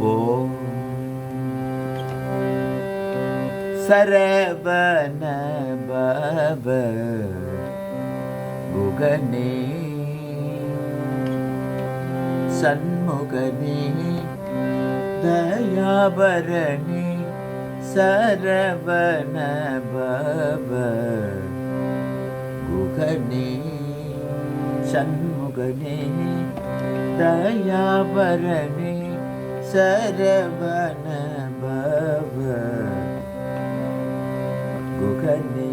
ஓம் சரவண பவ குகனே சண்முகனே தயாபரணி சரவண பவ குகனே சண்முகனே தயாபரணி சரவண பவ குகனே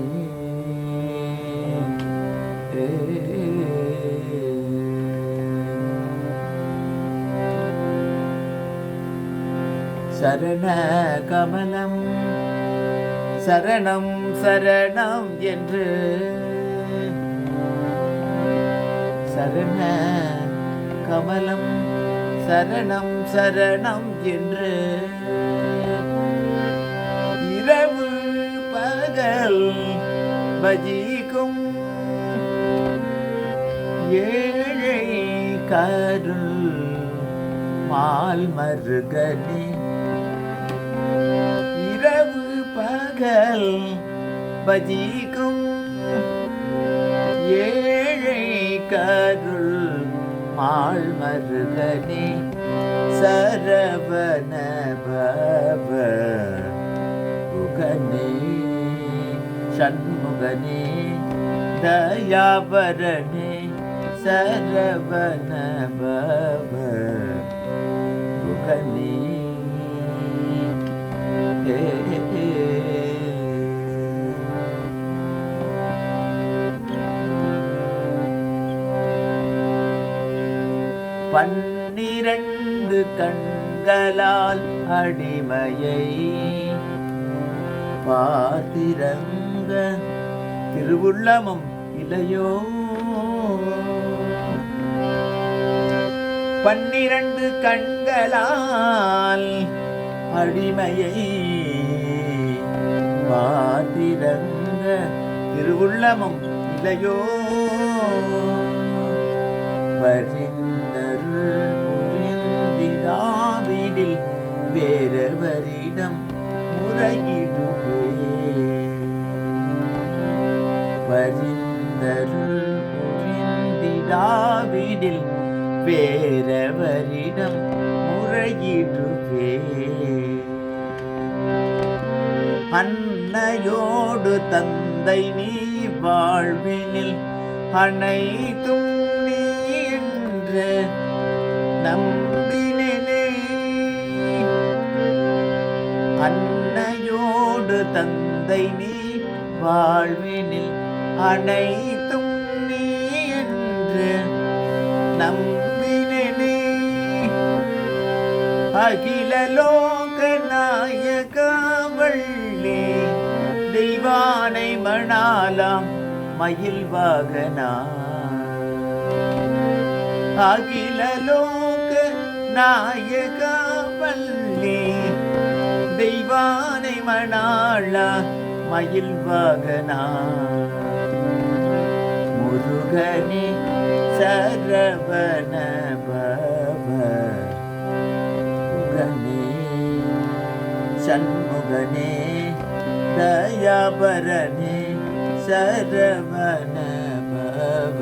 சரண கமலம் சரணம் சரணம் என்று சரண கமலம் சரணம் சரணம் என்று. இரவு பகல் பஜிக்கும். ஏழை கருள் மால் மருகனே. இரவு பகல் பஜிக்கும். ஏ மால் மருகனே சரவண பவ குகனே சண்முகனே தயாபரணே சரவண பவ குகனே ஏ, பன்னிரண்டு கண்களால் அடிமையை பார்த்திரங்க திருவுள்ளமும் இல்லையோ? பன்னிரண்டு கண்களால் அடிமையை பார்த்திரங்க திருவுள்ளமும் இலையோ பரிந்த வேறவரிடம் முறையிடுவே பரிந்தருள் புரிந்திடாவிடில் வேறவரிடம் முறையிடுவே அன்னையோடு தந்தை நீ வாழ்வினில் அனைத்தும் நீ என்று நம்பினே அன்னையோடு தந்தை நீ வாழ்வினில் அனைத்தும் நீ என்று நம்பினே அகிலலோக லோக தெய்வானை மணாலாம் மயில் வாகனா. அகிலலோக லோக தெய்வானை மணாளா மயில் வாகனா. முருகனே சரவண பவ. சண்முகனே தயாபரணே சரவண பவ.